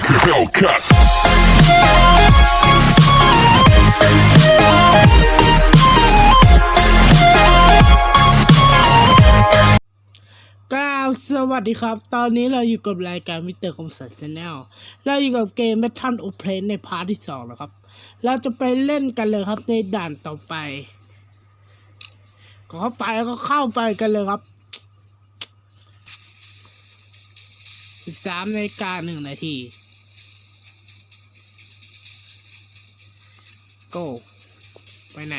like a Hellcat. กราบสวัสดีครับ ตอนนี้เราอยู่กับรายการมิเตอร์คอมสันชแนลเราอยู่กับเกม m e t a l o p l a n ในพาร์ทที่สองนะครับ เราจะไปเล่นกันเลยครับในด่านต่อไปก็เข้าไปก็เข้าไปกันเลยครับสิบสามนาฬิกาหนึ่งนาที go ไปไหน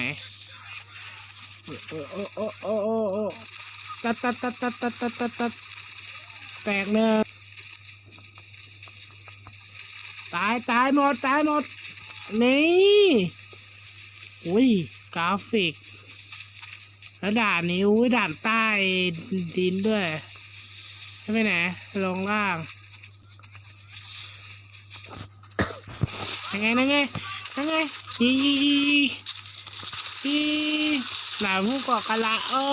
โอ้โอ้โอ้โอ้โอ้โอ้ตัดตัดตัดตัดตัดตัดตัดตัดแตกเลยตายตายหมดตายหมด นี่อุ้ยกราฟิกแล้วด่านนี้อุ้ยด่านใต้ดินด้วยใช่ไหมไหนลงล่างยังไงยังไงยังไง อีอีหนาผู้ก่อการละเออ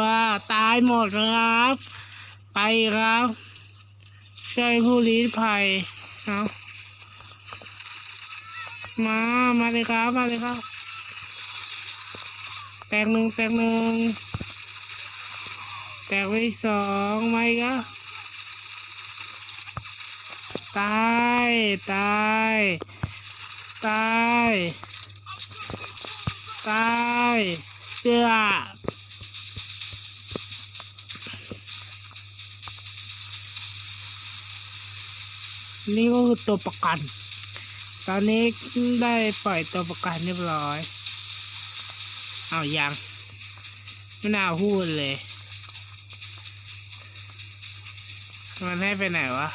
ว่า ตายหมดครับ ไปครับช่วยผู้ลี้ภัยเอามา มาเลยครับ มาเลยครับ แตกหนึ่งแตกหนึ่งแตกไปสองไม่ก็ตาย ตาย ตายตายเสื้อนี่ก็คือตัวประกัน ตอนนี้ได้ปล่อยตัวประกันเรียบร้อย เอายังไม่น่าพูดเลย มันให้ไปไหนวะ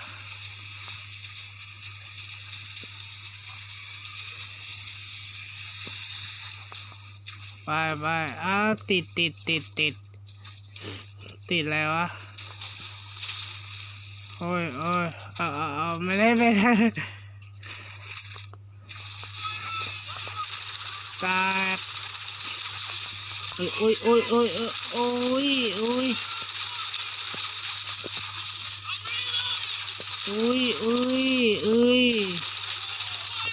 ไปไปอ้าวติดติดติดติดติดอะไรวะโอ้ยโอ้ยเอาเอาเอาไม่ได้ไม่ได้ตายโอ้ยโอ้ยโอ้ยโอ้ยโอ้ยโอ้ยโอ้ยโอ้ย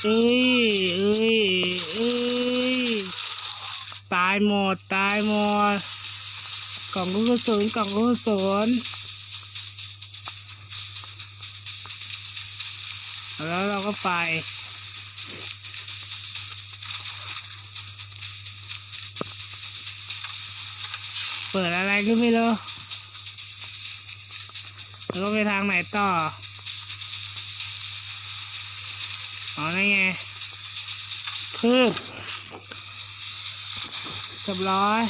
เอ้ยเอ้ยเอ้ย ตายหมด ตายหมด กล่องลูกกระสุนกล่องลูกกระสุนแล้วเราก็ไปเปิดอะไรก็ไม่รู้แล้วก็ไปทางไหนต่อ อ๋อนี่ไงพืบเรียบร้อย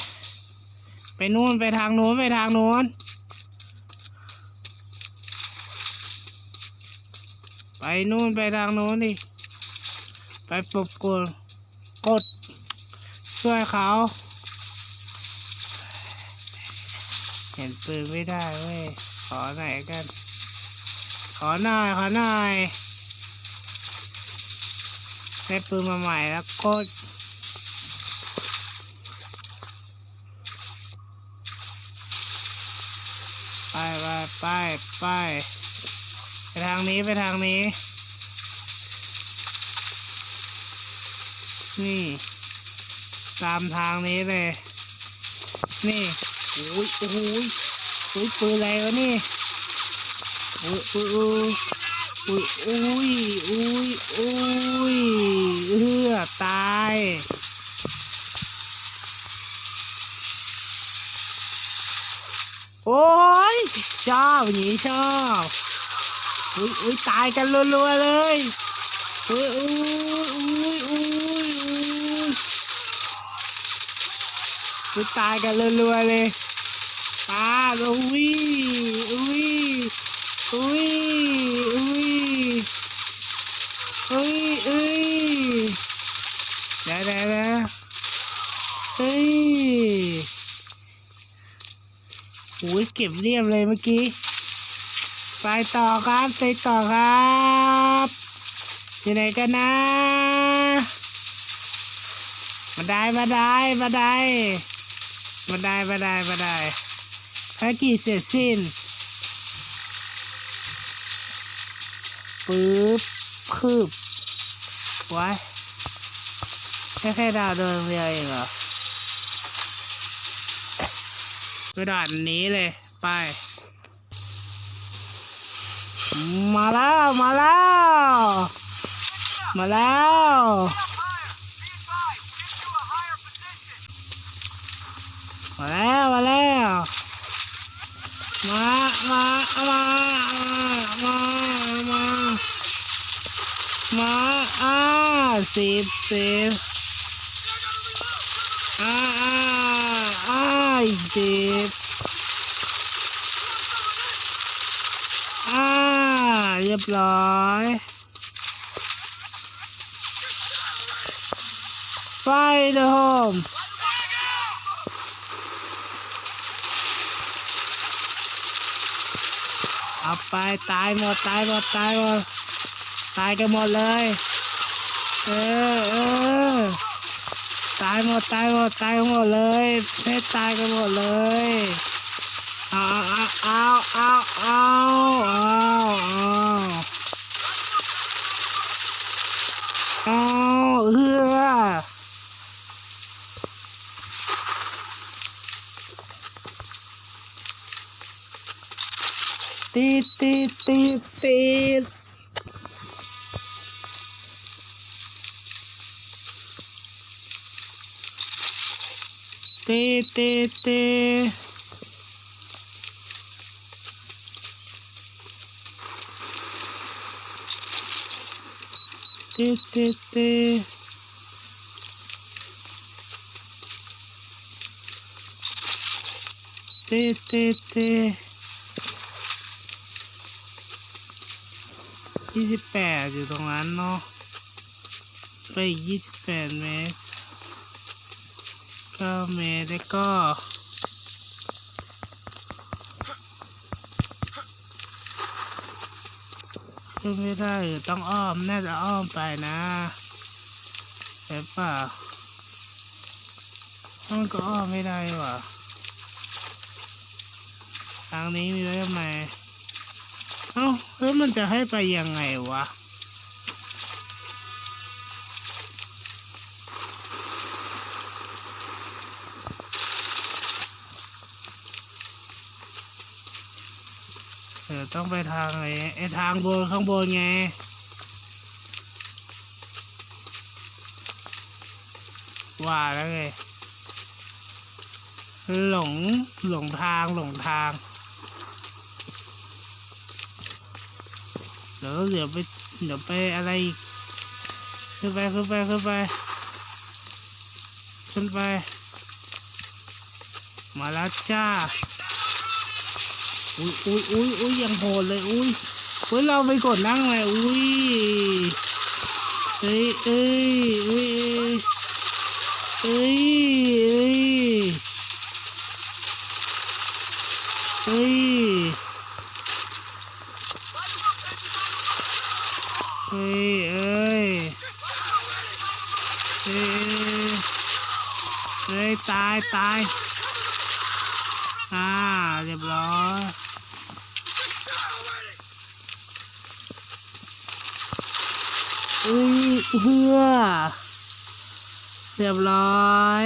ไปนู่นไปทางนู้นไปทางนู้น ไปนู่นไปทางนู้นดิไปปลุกกดกด ช่วยเขา เห็นปืนไม่ได้เว้ย ขอหน่อยกัน ขอหน่อย ขอหน่อยได้ปืนมาใหม่แล้วกด ไปไปไปไปทางนี้ไปทางนี้ นี่ ตามทางนี้เลย นี่โอ้ยโอ้ยโอ้ยปืนอะไรวะนี่โอ้ยโอ้ยโอ้ยโอ้ยโอ้ยโอ้ยเอือตาย โอ้ยชอบอย่างนี้ชอบอุ้ยอุ้ยตายกันรัวๆเลยอุ้ยอุ้ยอุ้ยอุ้ยอุ้ยอุ้ยตายกันรัวๆเลยตาอุ้ยอุ้ยอุ้ยอุ้ยอุ้ยอุ้ยเดี๋ยวเดี๋ยวเดี๋ยวเฮ้ย โอ้ย เก็บเรียบเลยเมื่อกี้ ไปต่อครับไปต่อครับอยู่ไหนกันนะมาได้มาได้มาได้มาได้มาได้มาได้ภารกิจเสร็จสิ้นปึ๊บคืบไว้แค่แค่ดาวเดินเดียวเองเหรอไปด่านนี้เลย ไป มาแล้ว มาแล้ว มาแล้วมาแล้วมาแล้วมามามามามามาอ่าสิบสิบอ่าอ่าอ่าอีกสิบ อ่าเรียบร้อยไฟเดอะโฮมเอาไปตายหมดตายหมดตายหมดตายกันหมดเลย เออเออตายหมดตายหมดตายกันหมดเลยเพชรตายกันหมดเลย ow, ow, ow, ow, ow, ow. Ow, yeah. Tít, tít, tít, tít. Tít, tít, tít. ตเตเตเตเตเตยี่สิบแปดอยู่ตรงนั้นเนาะไปยี่สิบแปดเมตรเก้าเมตรแล้วก็ ขึ้นไม่ได้ต้องอ้อม น่าจะอ้อมไปนะใช่ป่ะมันก็อ้อมไม่ได้ว่ะทางนี้มีไว้ทำไมเอ้าแล้วมันจะให้ไปยังไงวะ ต้องไปทางไหนไอทางบนข้างบนไงว่าแล้วไงหลงหลงทางหลงทางเดี๋ยวเดี๋ยวไปเดี๋ยวไปอะไรขึ้นไปขึ้นไปขึ้นไปขึ้นไป มาแล้วจ้า อุ้ยอุ้ยอุ้ยอุ้ยยังโหดเลยอุ้ยอุ้ยเราไปกดนั่งเลยอุ้ยเอ้ยเอ้ยเอ้ยเอ้ยเอ้ยเอ้ยเอ้ยเอ้ยเอ้ยเอ้ยตายตายอ่าเรียบร้อย อุ้ยเฮือเรียบร้อย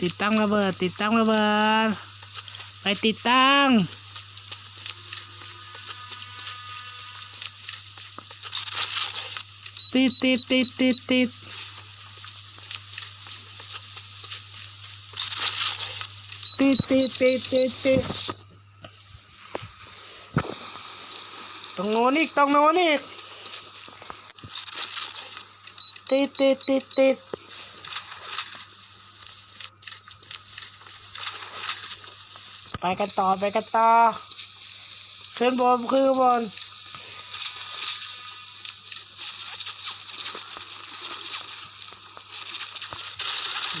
ติดตั้งระเบิด ติดตั้งระเบิด ไปติดตั้ง ติดติดติดติดติดติดติดติดติดติด ตรงโน้นอีกตรงโน้นอีกติดติดติดติดไปกันต่อไปกันต่อขึ้นบนขึ้นบน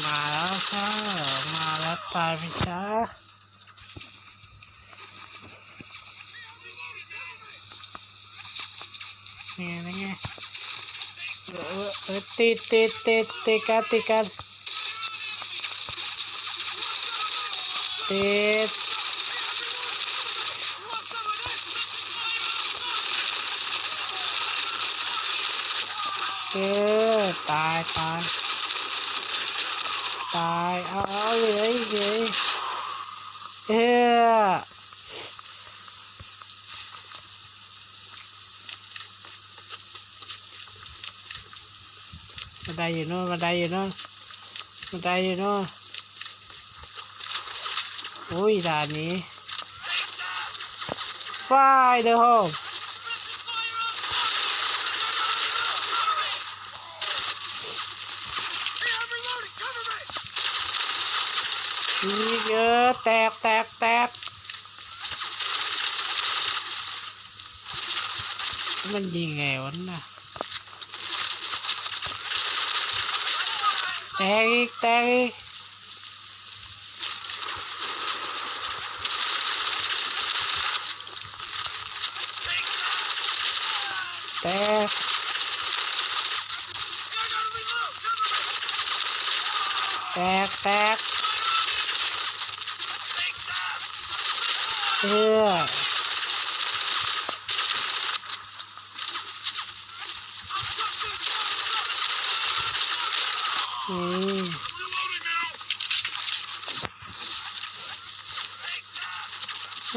มาแล้วค่ะมาแล้วตายไปช้า tê tê tê tê ca tê ca tê tê tài tài tài ơi gì đấy gì yeah. ได้อยู่เนาะมาได้อยู่เนาะมาได้อยู่เนาะโอ้ยด่านนี้ไฟเดอะโฮมมีเยอะแตกแตกแตกมันยิงไงวะน่ะ แตกอีกแตกอีกแตกแตกแตกเออนี่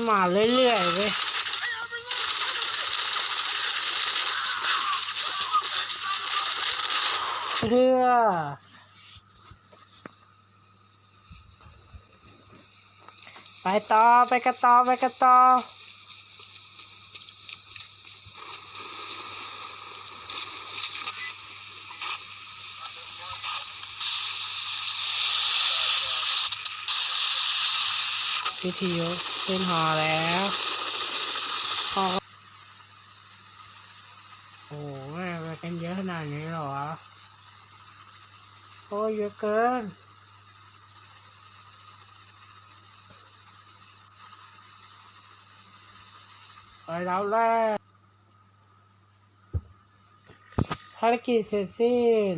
มาเรื่อยๆเว้ยเพื่อไปต่อไปกันต่อไปกันต่อวิทยุ ขึ้นหอแล้วหอโอ้โหไปกันเยอะขนาดนี้หรอ โอ้ยเยอะเกินไปแล้วแรกภารกิจเสร็จสิ้น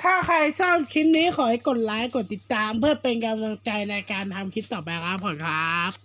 ถ้า ใครชอบคลิปนี้ขอให้กดไลค์กดติดตามเพื่อเป็นกำลังใจในการทำคลิปต่อไปครับผมครับ